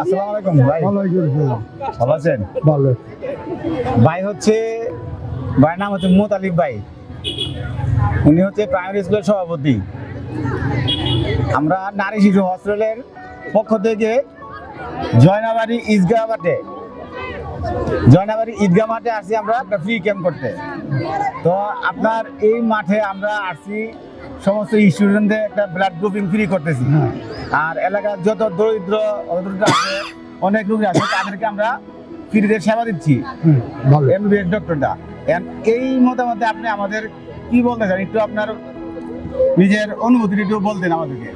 আসসালামু আলাইকুম ভাই। ভালো আছেন? ভালো। ভাই হচ্ছে ভাইয়ের নাম হচ্ছে মোতালিব ভাই। উনি হচ্ছে প্রাইমারি স্কুলের সভাপতি। আমরা নারী শিশু হস্টেলের পক্ষ থেকে জয়নাবাড়ি ঈদগাহ মাঠে জয়নাবাড়ি ঈদগাহ মাঠে আসছি আমরা একটা ফ্রি ক্যাম্প করতে। তো আপনার এই মাঠে আমরা আসছি সমস্ত স্টুডেন্টদের একটা ব্লাড গ্রুপিং ফ্রি করতেছি। হ্যাঁ। আর এলাকার যত দরিদ্র আছে অনেক লোক আছে তাদেরকে আমরা ফ্রিতে সেবা দিচ্ছি। এমবিএস ডক্টরটা এই মতামতে আপনি আমাদের কি বলতে চান? একটু আপনার নিজের অনুভূতি একটু বলতেন আমাদেরকে।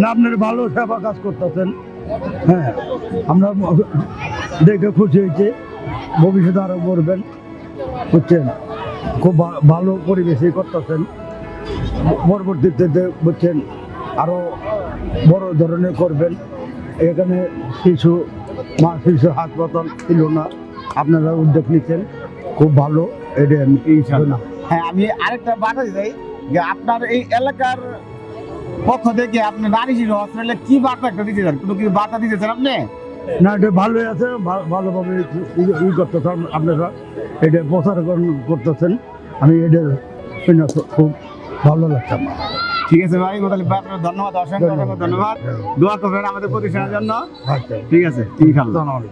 না আপনার ভালো সেবা কাজ করতেছেন। হ্যাঁ আমরা দেখে খুশি হয়েছে। ভবিষ্যতে আরও করবেন বুঝছেন? খুব ভালো পরিবেশে করতেছেন। পরবর্তীতে দে- বুঝছেন আরও বড় ধরনের করবেন। এখানে শিশু মা শিশু হাসপাতাল ছিল না। আপনারা উদ্যোগ নিচ্ছেন। খুব ভালো এটা ইনশাআল্লাহ। হ্যাঁ আমি আরেকটা বার্তা চাই যে আপনার এই এলাকার পক্ষ থেকে আপনি নারী শিশু হসপিটালে কি বার্তা একটা দিতে চান? কোনো কিছু বার্তা দিতে চান আপনি? না এটা ভালোই আছে ভালোভাবে ই- করতেছেন আপনারা। এটা প্রচার কর- করতেছেন। আমি এটা খুব ভালো লাগছে আমার। ঠিক আছে ভাই গোটালি ভাই আপনার ধন্যবাদ অসংখ্য অসংখ্য ধন্যবাদ। দোয়া করবেন আমাদের প্রতিষ্ঠানের জন্য। আচ্ছা। ঠিক আছে ইনশাল্লাহ ধন্যবাদ